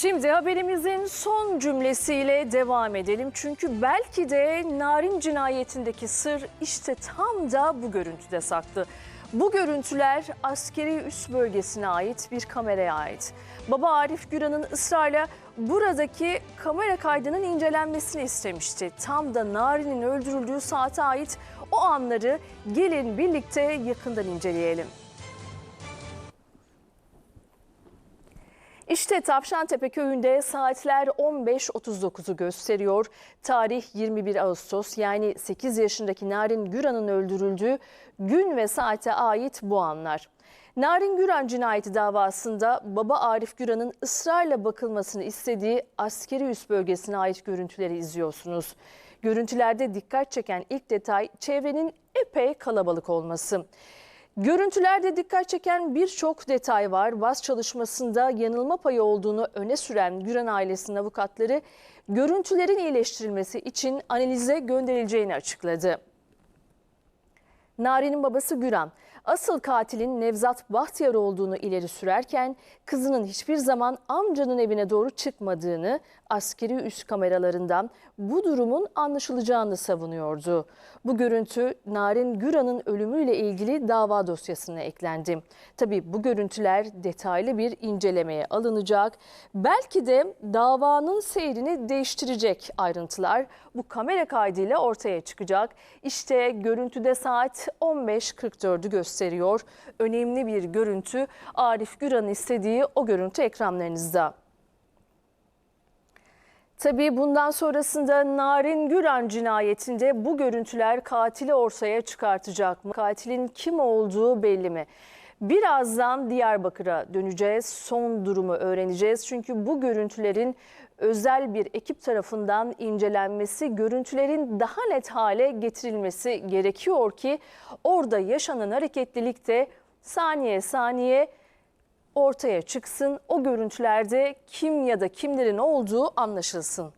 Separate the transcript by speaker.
Speaker 1: Şimdi haberimizin son cümlesiyle devam edelim. Çünkü belki de Narin cinayetindeki sır işte tam da bu görüntüde saklı. Bu görüntüler askeri üs bölgesine ait bir kameraya ait. Baba Arif Güran'ın ısrarla buradaki kamera kaydının incelenmesini istemişti. Tam da Narin'in öldürüldüğü saate ait o anları gelin birlikte yakından inceleyelim. İşte Tavşantepe köyünde saatler 15.39'u gösteriyor. Tarih 21 Ağustos yani 8 yaşındaki Narin Güran'ın öldürüldüğü gün ve saate ait bu anlar. Narin Güran cinayeti davasında baba Arif Güran'ın ısrarla bakılmasını istediği askeri üs bölgesine ait görüntüleri izliyorsunuz. Görüntülerde dikkat çeken ilk detay çevrenin epey kalabalık olması. Görüntülerde dikkat çeken birçok detay var. Baz çalışmasında yanılma payı olduğunu öne süren Güran ailesinin avukatları görüntülerin iyileştirilmesi için analize gönderileceğini açıkladı. Nari'nin babası Güran, asıl katilin Nevzat Bahtiyar olduğunu ileri sürerken kızının hiçbir zaman amcanın evine doğru çıkmadığını, askeri üst kameralarından bu durumun anlaşılacağını savunuyordu. Bu görüntü Narin Güran'ın ölümüyle ilgili dava dosyasına eklendi. Tabii bu görüntüler detaylı bir incelemeye alınacak. Belki de davanın seyrini değiştirecek ayrıntılar bu kamera kaydıyla ortaya çıkacak. İşte görüntüde saat 15.44'ü gösteriyor. Önemli bir görüntü. Arif Güran'ın istediği o görüntü ekranlarınızda. Tabii bundan sonrasında Narin Güran cinayetinde bu görüntüler katili ortaya çıkartacak mı? Katilin kim olduğu belli mi? Birazdan Diyarbakır'a döneceğiz. Son durumu öğreneceğiz. Çünkü bu görüntülerin özel bir ekip tarafından incelenmesi, görüntülerin daha net hale getirilmesi gerekiyor ki orada yaşanan hareketlilik de saniye saniye ortaya çıksın. O görüntülerde kim ya da kimlerin olduğu anlaşılsın.